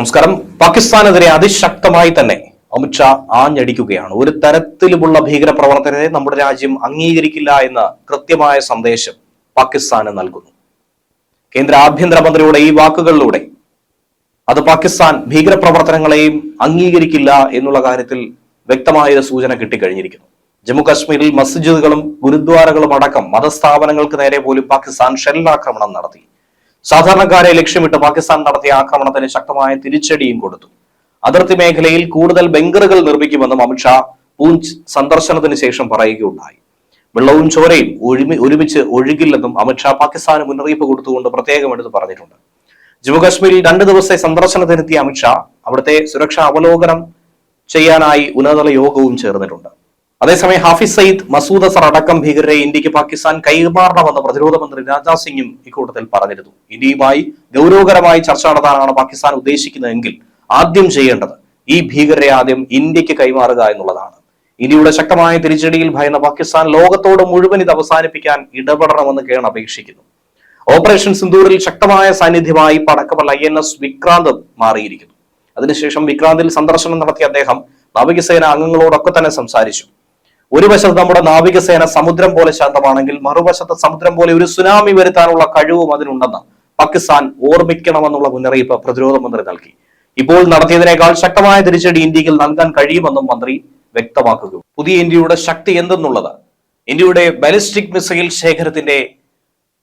നമസ്കാരം. പാകിസ്ഥാനെതിരെ അതിശക്തമായി തന്നെ അമിത്ഷാ ആഞ്ഞടിക്കുകയാണ്. ഒരു തരത്തിലുമുള്ള ഭീകരപ്രവർത്തനത്തെ നമ്മുടെ രാജ്യം അംഗീകരിക്കില്ല എന്ന കൃത്യമായ സന്ദേശം പാകിസ്ഥാന് നൽകുന്നു. കേന്ദ്ര ആഭ്യന്തരമന്ത്രിയുടെ ഈ വാക്കുകളിലൂടെ അത് പാകിസ്ഥാൻ ഭീകരപ്രവർത്തനങ്ങളെയും അംഗീകരിക്കില്ല എന്നുള്ള കാര്യത്തിൽ വ്യക്തമായ ഒരു സൂചന കിട്ടിക്കഴിഞ്ഞിരിക്കുന്നു. ജമ്മു കാശ്മീരിൽ മസ്ജിദുകളും ഗുരുദ്വാരകളും അടക്കം മതസ്ഥാപനങ്ങൾക്ക് നേരെ പോലും പാകിസ്ഥാൻ ഷെല്ലാക്രമണം നടത്തി. സാധാരണക്കാരെ ലക്ഷ്യമിട്ട് പാകിസ്ഥാൻ നടത്തിയ ആക്രമണത്തിന് ശക്തമായ തിരിച്ചടിയും കൊടുത്തു. അതിർത്തി മേഖലയിൽ കൂടുതൽ ബങ്കറുകൾ നിർമ്മിക്കുമെന്നും അമിത്ഷാ പൂഞ്ച് സന്ദർശനത്തിന് ശേഷം പറയുകയുണ്ടായി. വെള്ളവും ചോരയും ഒരുമി ഒരുമിച്ച് ഒഴുകില്ലെന്നും അമിത്ഷാ പാകിസ്ഥാന് മുന്നറിയിപ്പ് കൊടുത്തുകൊണ്ട് പ്രത്യേകം എടുത്ത് പറഞ്ഞിട്ടുണ്ട്. ജമ്മുകാശ്മീരിൽ രണ്ട് ദിവസത്തെ സന്ദർശനത്തിനെത്തിയ അമിത്ഷാ അവിടുത്തെ സുരക്ഷാ അവലോകനം ചെയ്യാനായി ഉന്നതതല യോഗവും ചേർന്നിട്ടുണ്ട്. അതേസമയം ഹാഫിസ് സയ്യിദ് മസൂദ് അസർ അടക്കം ഭീകരരെ ഇന്ത്യയ്ക്ക് പാകിസ്ഥാൻ കൈമാറണമെന്ന് പ്രതിരോധ മന്ത്രി രാജ്നാഥ് സിംഗും ഇക്കൂട്ടത്തിൽ പറഞ്ഞിരുന്നു. ഇന്ത്യയുമായി ഗൗരവകരമായി ചർച്ച നടത്താനാണ് പാകിസ്ഥാൻ ഉദ്ദേശിക്കുന്നതെങ്കിൽ ആദ്യം ചെയ്യേണ്ടത് ഈ ഭീകരരെ ആദ്യം ഇന്ത്യയ്ക്ക് കൈമാറുക എന്നുള്ളതാണ്. ഇന്ത്യയുടെ ശക്തമായ തിരിച്ചടിയിൽ ഭയന്ന പാകിസ്ഥാൻ ലോകത്തോട് മുഴുവൻ ഇത് അവസാനിപ്പിക്കാൻ ഇടപെടണമെന്ന് കേൺ അപേക്ഷിക്കുന്നു. ഓപ്പറേഷൻ സിന്ദൂറിൽ ശക്തമായ സാന്നിധ്യമായി പടക്കമല്ല ഐ എൻ എസ് വിക്രാന്ത് മാറിയിരിക്കുന്നു. അതിനുശേഷം വിക്രാന്തിൽ സന്ദർശനം നടത്തിയ അദ്ദേഹം നാവികസേന അംഗങ്ങളോടൊക്കെ തന്നെ സംസാരിച്ചു. ഒരു വശത്ത് നമ്മുടെ നാവികസേന സമുദ്രം പോലെ ശാന്തമാണെങ്കിൽ മറുവശത്ത് സമുദ്രം പോലെ ഒരു സുനാമി വരുത്താനുള്ള കഴിവും അതിനുണ്ടെന്ന് പാകിസ്ഥാൻ ഓർമ്മിക്കണമെന്നുള്ള മുന്നറിയിപ്പ് പ്രതിരോധ മന്ത്രി നൽകി. ഇപ്പോൾ നടത്തിയതിനേക്കാൾ ശക്തമായ തിരിച്ചടി ഇന്ത്യയിൽ നൽകാൻ കഴിയുമെന്നും മന്ത്രി വ്യക്തമാക്കുക പുതിയ ഇന്ത്യയുടെ ശക്തി എന്തെന്നുള്ളത്? ഇന്ത്യയുടെ ബാലിസ്റ്റിക് മിസൈൽ ശേഖരത്തിന്റെ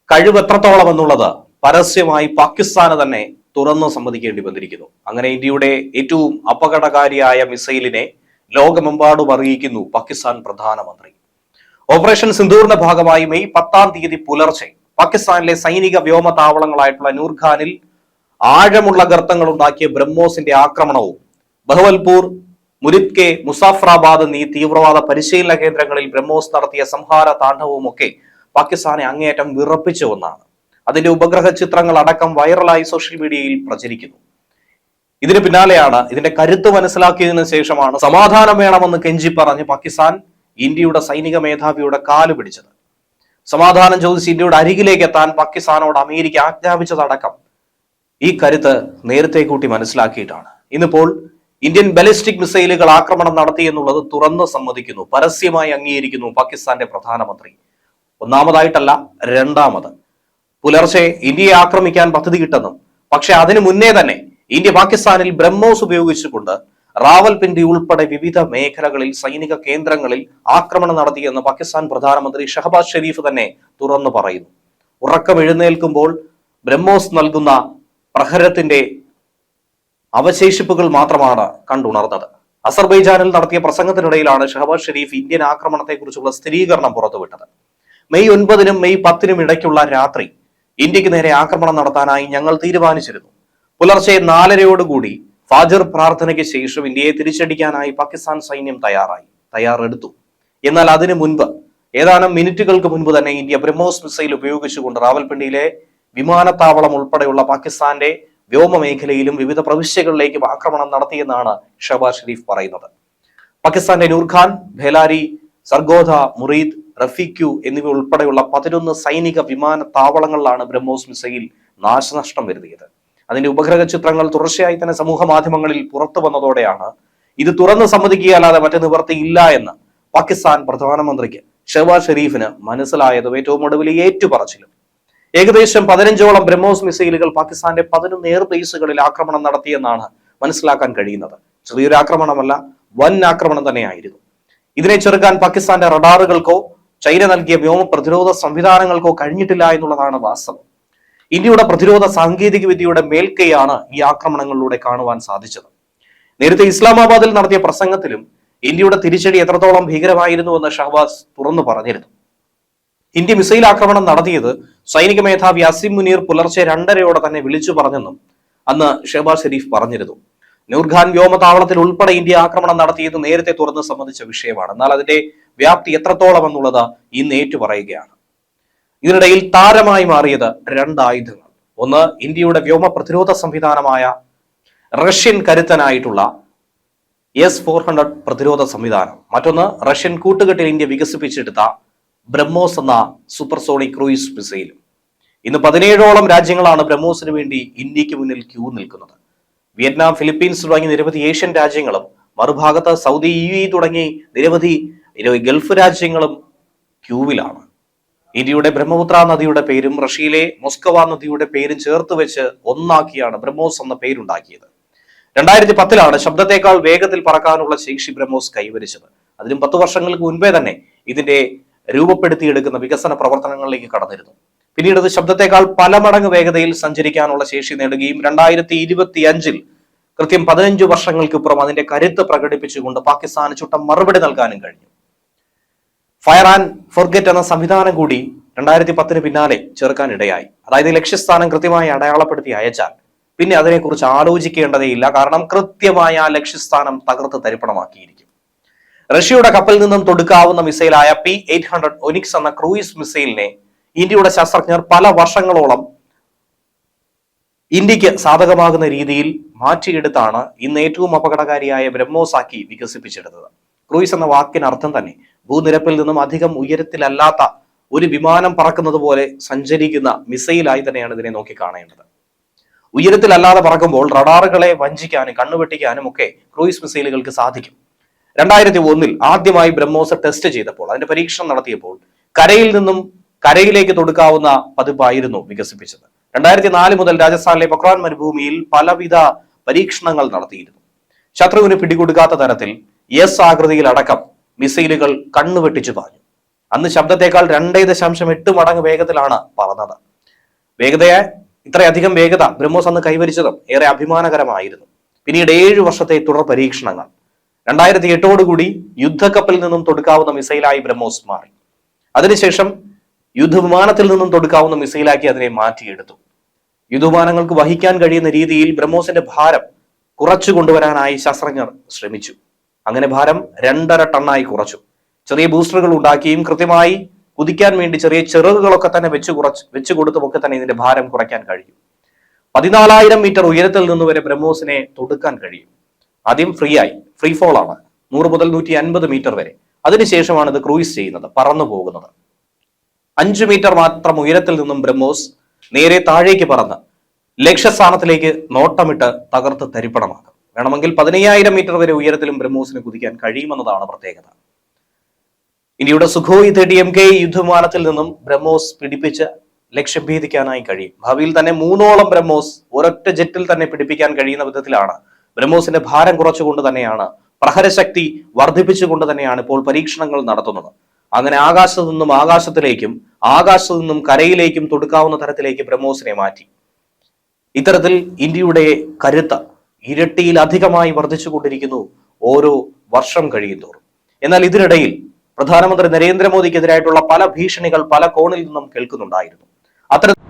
കഴിവ് എത്രത്തോളം എന്നുള്ളത് പരസ്യമായി പാകിസ്ഥാന് തന്നെ തുറന്നു സമ്മതിക്കേണ്ടി വന്നിരിക്കുന്നു. അങ്ങനെ ഇന്ത്യയുടെ ഏറ്റവും അപകടകാരിയായ മിസൈലിനെ ലോകമെമ്പാടും അറിയിക്കുന്നു പാകിസ്ഥാൻ പ്രധാനമന്ത്രി. ഓപ്പറേഷൻ സിന്ദൂറിന്റെ ഭാഗമായി മെയ് പത്താം തീയതി പുലർച്ചെ പാകിസ്ഥാനിലെ സൈനിക വ്യോമ താവളങ്ങളായിട്ടുള്ള നൂർഖാനിൽ ആഴമുള്ള ഗർത്തങ്ങൾ ഉണ്ടാക്കിയ ബ്രഹ്മോസിന്റെ ആക്രമണവും ബഹവൽപൂർ മുരിദ്കെ മുസാഫറാബാദ് എന്നീ തീവ്രവാദ പരിശീലന കേന്ദ്രങ്ങളിൽ ബ്രഹ്മോസ് നടത്തിയ സംഹാര താണ്ഡവവും ഒക്കെ പാകിസ്ഥാനെ അങ്ങേയറ്റം വിറപ്പിച്ച ഒന്നാണ്. അതിന്റെ ഉപഗ്രഹ ചിത്രങ്ങൾ അടക്കം വൈറലായി സോഷ്യൽ മീഡിയയിൽ പ്രചരിക്കുന്നു. ഇതിന് പിന്നാലെയാണ് ഇതിന്റെ കരുത്ത് മനസ്സിലാക്കിയതിനു ശേഷമാണ് സമാധാനം വേണമെന്ന് കെഞ്ചി പറഞ്ഞ് പാകിസ്ഥാൻ ഇന്ത്യയുടെ സൈനിക മേധാവിയുടെ കാൽ പിടിച്ചത്. സമാധാനം ചോദിച്ച് ഇന്ത്യയുടെ അരികിലേക്ക് എത്താൻ പാകിസ്ഥാനോട് അമേരിക്ക ആജ്ഞാപിച്ചതടക്കം ഈ കരുത്ത് നേരത്തെ കൂട്ടി മനസ്സിലാക്കിയിട്ടാണ്. ഇന്നിപ്പോൾ ഇന്ത്യൻ ബലിസ്റ്റിക് മിസൈലുകൾ ആക്രമണം നടത്തി എന്നുള്ളത് തുറന്ന് സമ്മതിക്കുന്നു. പരസ്യമായി അംഗീകരിക്കുന്നു പാകിസ്ഥാന്റെ പ്രധാനമന്ത്രി. ഒന്നാമതായിട്ടല്ല രണ്ടാമത്. പുലർച്ചെ ഇന്ത്യയെ ആക്രമിക്കാൻ പദ്ധതി കിട്ടുന്നു. പക്ഷെ അതിനു മുന്നേ തന്നെ ഇന്ത്യ പാകിസ്ഥാനിൽ ബ്രഹ്മോസ് ഉപയോഗിച്ചുകൊണ്ട് റാവൽപിണ്ടി ഉൾപ്പെടെ വിവിധ മേഖലകളിൽ സൈനിക കേന്ദ്രങ്ങളിൽ ആക്രമണം നടത്തിയെന്ന് പാകിസ്ഥാൻ പ്രധാനമന്ത്രി ഷഹബാസ് ഷെരീഫ് തന്നെ തുറന്നു പറയുന്നു. ഉറക്കം എഴുന്നേൽക്കുമ്പോൾ ബ്രഹ്മോസ് നൽകുന്ന പ്രഹരത്തിന്റെ അവശേഷിപ്പുകൾ മാത്രമാണ് കണ്ടുണർന്നത്. അസർബൈജാനിൽ നടത്തിയ പ്രസംഗത്തിനിടയിലാണ് ഷഹബാസ് ഷെരീഫ് ഇന്ത്യൻ ആക്രമണത്തെക്കുറിച്ചുള്ള സ്ഥിരീകരണം പുറത്തുവിട്ടത്. മെയ് ഒൻപതിനും മെയ് പത്തിനും ഇടയ്ക്കുള്ള രാത്രി ഇന്ത്യയ്ക്ക് നേരെ ആക്രമണം നടത്താനായി ഞങ്ങൾ തീരുമാനിച്ചിരുന്നു. പുലർച്ചെ നാലരയോടുകൂടി ഫാജർ പ്രാർത്ഥനയ്ക്ക് ശേഷം ഇന്ത്യയെ തിരിച്ചടിക്കാനായി പാകിസ്ഥാൻ സൈന്യം തയ്യാറായി തയ്യാറെടുത്തു. എന്നാൽ അതിനു മുൻപ് ഏതാനും മിനിറ്റുകൾക്ക് മുൻപ് തന്നെ ഇന്ത്യ ബ്രഹ്മോസ് മിസൈൽ ഉപയോഗിച്ചുകൊണ്ട് റാവൽപിണ്ടിയിലെ വിമാനത്താവളം ഉൾപ്പെടെയുള്ള പാകിസ്ഥാന്റെ വ്യോമ മേഖലയിലും വിവിധ പ്രവിശ്യകളിലേക്കും ആക്രമണം നടത്തിയെന്നാണ് ഷഹബാസ് ഷെരീഫ് പറയുന്നത്. പാകിസ്ഥാന്റെ നൂർഖാൻ ഭേലാരി സർഗോധ മുറീദ് റഫീക്യു എന്നിവ ഉൾപ്പെടെയുള്ള പതിനൊന്ന് സൈനിക വിമാനത്താവളങ്ങളിലാണ് ബ്രഹ്മോസ് മിസൈൽ നാശനഷ്ടം വരുത്തിയത്. അതിന്റെ ഉപഗ്രഹ ചിത്രങ്ങൾ തുടർച്ചയായി തന്നെ സമൂഹ മാധ്യമങ്ങളിൽ പുറത്തു വന്നതോടെയാണ് ഇത് തുറന്ന് സമ്മതിക്കുകയല്ലാതെ മറ്റു നിവർത്തിയില്ല എന്ന് പാകിസ്ഥാൻ പ്രധാനമന്ത്രിക്ക് ഷെഹബാസ് ഷെരീഫിന് മനസ്സിലായത് ഏറ്റവും ഒടുവിൽ ഏറ്റുപറച്ചിലും. ഏകദേശം പതിനഞ്ചോളം ബ്രഹ്മോസ് മിസൈലുകൾ പാകിസ്ഥാന്റെ പതിനൊന്ന് എയർ ബേസുകളിൽ ആക്രമണം നടത്തിയെന്നാണ് മനസ്സിലാക്കാൻ കഴിയുന്നത്. ചെറിയൊരു ആക്രമണമല്ല വൻ ആക്രമണം തന്നെയായിരുന്നു. ഇതിനെ ചെറുക്കാൻ പാകിസ്ഥാന്റെ റഡാറുകൾക്കോ ചൈന നൽകിയ വ്യോമ പ്രതിരോധ സംവിധാനങ്ങൾക്കോ കഴിഞ്ഞിട്ടില്ല എന്നുള്ളതാണ് വാസ്തവം. ഇന്ത്യയുടെ പ്രതിരോധ സാങ്കേതിക വിദ്യയുടെ മേൽക്കൈയാണ് ഈ ആക്രമണങ്ങളിലൂടെ കാണുവാൻ സാധിച്ചത്. നേരത്തെ ഇസ്ലാമാബാദിൽ നടത്തിയ പ്രസംഗത്തിലും ഇന്ത്യയുടെ തിരിച്ചടി എത്രത്തോളം ഭീകരമായിരുന്നുവെന്ന് ഷഹബാസ് തുറന്നു പറഞ്ഞിരുന്നു. ഇന്ത്യ മിസൈൽ ആക്രമണം നടത്തിയത് സൈനിക മേധാവി അസിം മുനീർ പുലർച്ചെ രണ്ടരയോടെ തന്നെ വിളിച്ചു പറഞ്ഞെന്നും അന്ന് ഷെഹബാസ് ഷെരീഫ് പറഞ്ഞിരുന്നു. നൂർഖാൻ വ്യോമതാവളത്തിൽ ഉൾപ്പെടെ ഇന്ത്യ ആക്രമണം നടത്തിയത് നേരത്തെ തുറന്ന് സംബന്ധിച്ച വിഷയമാണ്. എന്നാൽ അതിന്റെ വ്യാപ്തി എത്രത്തോളം എന്നുള്ളത് ഇന്ന് ഏറ്റുപറയുകയാണ്. ഇതിനിടയിൽ താരമായി മാറിയത് രണ്ട് ആയുധങ്ങൾ. ഒന്ന് ഇന്ത്യയുടെ വ്യോമ പ്രതിരോധ സംവിധാനമായ റഷ്യൻ കരുത്തനായിട്ടുള്ള എസ് ഫോർ ഹൺഡ്രഡ് പ്രതിരോധ സംവിധാനം. മറ്റൊന്ന് റഷ്യൻ കൂട്ടുകെട്ടിൽ ഇന്ത്യ വികസിപ്പിച്ചെടുത്ത ബ്രഹ്മോസ് എന്ന സൂപ്പർസോണിക് ക്രൂയിസ് മിസൈലും ഇന്ന് പതിനേഴോളം രാജ്യങ്ങളാണ് ബ്രഹ്മോസിന് വേണ്ടി ഇന്ത്യയ്ക്ക് മുന്നിൽ ക്യൂ നിൽക്കുന്നത്. വിയറ്റ്നാം ഫിലിപ്പീൻസ് തുടങ്ങി നിരവധി ഏഷ്യൻ രാജ്യങ്ങളും മറുഭാഗത്ത് സൗദി യു തുടങ്ങി നിരവധി ഗൾഫ് രാജ്യങ്ങളും ക്യൂവിലാണ് ഇന്ത്യയുടെ ബ്രഹ്മപുത്ര നദിയുടെ പേരും റഷ്യയിലെ മൊസ്കവ നദിയുടെ പേരും ചേർത്ത് വെച്ച് ഒന്നാക്കിയാണ് ബ്രഹ്മോസ് എന്ന പേരുണ്ടാക്കിയത്. രണ്ടായിരത്തി പത്തിലാണ് ശബ്ദത്തെക്കാൾ വേഗത്തിൽ പറക്കാനുള്ള ശേഷി ബ്രഹ്മോസ് കൈവരിച്ചത്. അതിലും പത്ത് വർഷങ്ങൾക്ക് മുൻപേ തന്നെ ഇതിന്റെ രൂപപ്പെടുത്തിയെടുക്കുന്ന വികസന പ്രവർത്തനങ്ങളിലേക്ക് കടന്നിരുന്നു. പിന്നീട് അത് ശബ്ദത്തെക്കാൾ പല മടങ്ങ് വേഗതയിൽ സഞ്ചരിക്കാനുള്ള ശേഷി നേടുകയും രണ്ടായിരത്തി ഇരുപത്തി അഞ്ചിൽ കൃത്യം പതിനഞ്ച് വർഷങ്ങൾക്കിപ്പുറം അതിന്റെ കരുത്ത് പ്രകടിപ്പിച്ചുകൊണ്ട് പാകിസ്ഥാന് ചുട്ട മറുപടി നൽകാനും കഴിഞ്ഞു. ഫയർ ആൻഡ് ഫോർഗെറ്റ് എന്ന സംവിധാനം കൂടി രണ്ടായിരത്തി പത്തിന് പിന്നാലെ ചേർക്കാനിടയായി അതായത് ലക്ഷ്യസ്ഥാനം കൃത്യമായി അടയാളപ്പെടുത്തി അയച്ചാൽ പിന്നെ അതിനെക്കുറിച്ച് ആലോചിക്കേണ്ടതേയില്ല. കാരണം കൃത്യമായ ആ ലക്ഷ്യസ്ഥാനം തകർത്ത് തരിപ്പണമാക്കിയിരിക്കും. റഷ്യയുടെ കപ്പലിൽ നിന്നും തൊടുക്കാവുന്ന മിസൈലായ പി എയ്റ്റ് ഹൺഡ്രഡ് ഒനിക്സ് എന്ന ക്രൂയിസ് മിസൈലിനെ ഇന്ത്യയുടെ ശാസ്ത്രജ്ഞർ പല വർഷങ്ങളോളം ഇന്ത്യയ്ക്ക് സാധകമാകുന്ന രീതിയിൽ മാറ്റിയെടുത്താണ് ഇന്ന് ഏറ്റവും അപകടകാരിയായ ബ്രഹ്മോസാക്കി വികസിപ്പിച്ചെടുത്തത്. ക്രൂയിസ് എന്ന വാക്കിന് അർത്ഥം തന്നെ ഭൂനിരപ്പിൽ നിന്നും അധികം ഉയരത്തിലല്ലാത്ത ഒരു വിമാനം പറക്കുന്നത് പോലെ സഞ്ചരിക്കുന്ന മിസൈലായി തന്നെയാണ് ഇതിനെ നോക്കി കാണേണ്ടത്. ഉയരത്തിലല്ലാതെ പറക്കുമ്പോൾ റഡാറുകളെ വഞ്ചിക്കാനും കണ്ണുവെട്ടിക്കാനും ഒക്കെ ക്രൂയിസ് മിസൈലുകൾക്ക് സാധിക്കും. രണ്ടായിരത്തി ഒന്നിൽ ആദ്യമായി ബ്രഹ്മോസ് ടെസ്റ്റ് ചെയ്തപ്പോൾ അതിന്റെ പരീക്ഷണം നടത്തിയപ്പോൾ കരയിൽ നിന്നും കരയിലേക്ക് തൊടുക്കാവുന്ന പതിപ്പായിരുന്നു വികസിപ്പിച്ചത്. രണ്ടായിരത്തി നാല് മുതൽ രാജസ്ഥാനിലെ പൊക്രാൻ മരുഭൂമിയിൽ പലവിധ പരീക്ഷണങ്ങൾ നടത്തിയിരുന്നു. ശത്രുവിന് പിടികൊടുക്കാത്ത തരത്തിൽ എസ് ആകൃതിയിൽ അടക്കം മിസൈലുകൾ കണ്ണുവെട്ടിച്ചു പാഞ്ഞു. അന്ന് ശബ്ദത്തേക്കാൾ രണ്ടേ ദശാംശം എട്ട് മടങ്ങ് വേഗത്തിലാണ് പറന്നത്. വേഗതയെ ഇത്രയധികം വേഗത ബ്രഹ്മോസ് അന്ന് കൈവരിച്ചതും ഏറെ അഭിമാനകരമായിരുന്നു. പിന്നീട് ഏഴു വർഷത്തെ തുടർ പരീക്ഷണങ്ങൾ. രണ്ടായിരത്തി എട്ടോടുകൂടി യുദ്ധക്കപ്പലിൽ നിന്നും തൊടുക്കാവുന്ന മിസൈലായി ബ്രഹ്മോസ് മാറി. അതിനുശേഷം യുദ്ധവിമാനത്തിൽ നിന്നും തൊടുക്കാവുന്ന മിസൈലാക്കി അതിനെ മാറ്റിയെടുത്തു. യുദ്ധവിമാനങ്ങൾക്ക് വഹിക്കാൻ കഴിയുന്ന രീതിയിൽ ബ്രഹ്മോസിന്റെ ഭാരം കുറച്ചു കൊണ്ടുവരാനായി ശാസ്ത്രജ്ഞർ ശ്രമിച്ചു. അങ്ങനെ ഭാരം രണ്ടര ടണ്ണായി കുറച്ചു. ചെറിയ ബൂസ്റ്ററുകൾ ഉണ്ടാക്കിയും കൃത്യമായി കുതിക്കാൻ വേണ്ടി ചെറിയ ചെറുകുകളൊക്കെ തന്നെ വെച്ച് കുറച്ച് വെച്ച് കൊടുത്തുമൊക്കെ തന്നെ ഇതിന്റെ ഭാരം കുറയ്ക്കാൻ കഴിയും. പതിനാലായിരം മീറ്റർ ഉയരത്തിൽ നിന്ന് വരെ ബ്രഹ്മോസിനെ തൊടുക്കാൻ കഴിയും. ആദ്യം ഫ്രീ ആയി. ഫ്രീ ഫോൾ ആണ്. നൂറ് മുതൽ നൂറ്റി അൻപത് മീറ്റർ വരെ. അതിനുശേഷമാണ് ഇത് ക്രൂയിസ് ചെയ്യുന്നത് പറന്നു പോകുന്നത്. അഞ്ചു മീറ്റർ മാത്രം ഉയരത്തിൽ നിന്നും ബ്രഹ്മോസ് നേരെ താഴേക്ക് പറന്ന് ലക്ഷ്യസ്ഥാനത്തിലേക്ക് നോട്ടമിട്ട് തകർത്ത് തരിപ്പണമാക്കും. വേണമെങ്കിൽ പതിനയ്യായിരം മീറ്റർ വരെ ഉയരത്തിലും ബ്രഹ്മോസിന് കുതിക്കാൻ കഴിയുമെന്നതാണ് പ്രത്യേകത. ഇന്ത്യയുടെ സുഖോയ് തേർട്ടി എം കെ യുദ്ധവിമാനത്തിൽ നിന്നും ബ്രഹ്മോസ് പിടിപ്പിച്ച് ലക്ഷ്യം ഭേദിക്കാനായി കഴിയും. ഭാവിയിൽ തന്നെ മൂന്നോളം ബ്രഹ്മോസ് ഒരൊറ്റ ജെറ്റിൽ തന്നെ പിടിപ്പിക്കാൻ കഴിയുന്ന വിധത്തിലാണ് ബ്രഹ്മോസിന്റെ ഭാരം കുറച്ചുകൊണ്ട് തന്നെയാണ് പ്രഹരശക്തി വർദ്ധിപ്പിച്ചുകൊണ്ട് തന്നെയാണ് ഇപ്പോൾ പരീക്ഷണങ്ങൾ നടത്തുന്നത്. അങ്ങനെ ആകാശത്തു നിന്നും ആകാശത്തിലേക്കും ആകാശത്തു നിന്നും കരയിലേക്കും തൊടുക്കാവുന്ന തരത്തിലേക്ക് ബ്രഹ്മോസിനെ മാറ്റി. ഇത്തരത്തിൽ ഇന്ത്യയുടെ കരുത്ത് ഇരട്ടിയിലധികമായി വർദ്ധിച്ചുകൊണ്ടിരിക്കുന്നു ഓരോ വർഷം കഴിയുന്തോറും. എന്നാൽ ഇതിനിടയിൽ പ്രധാനമന്ത്രി നരേന്ദ്രമോദിക്കെതിരായിട്ടുള്ള പല ഭീഷണികൾ പല കോണിൽ നിന്നും കേൾക്കുന്നുണ്ടായിരുന്നു. അത്തരത്തിൽ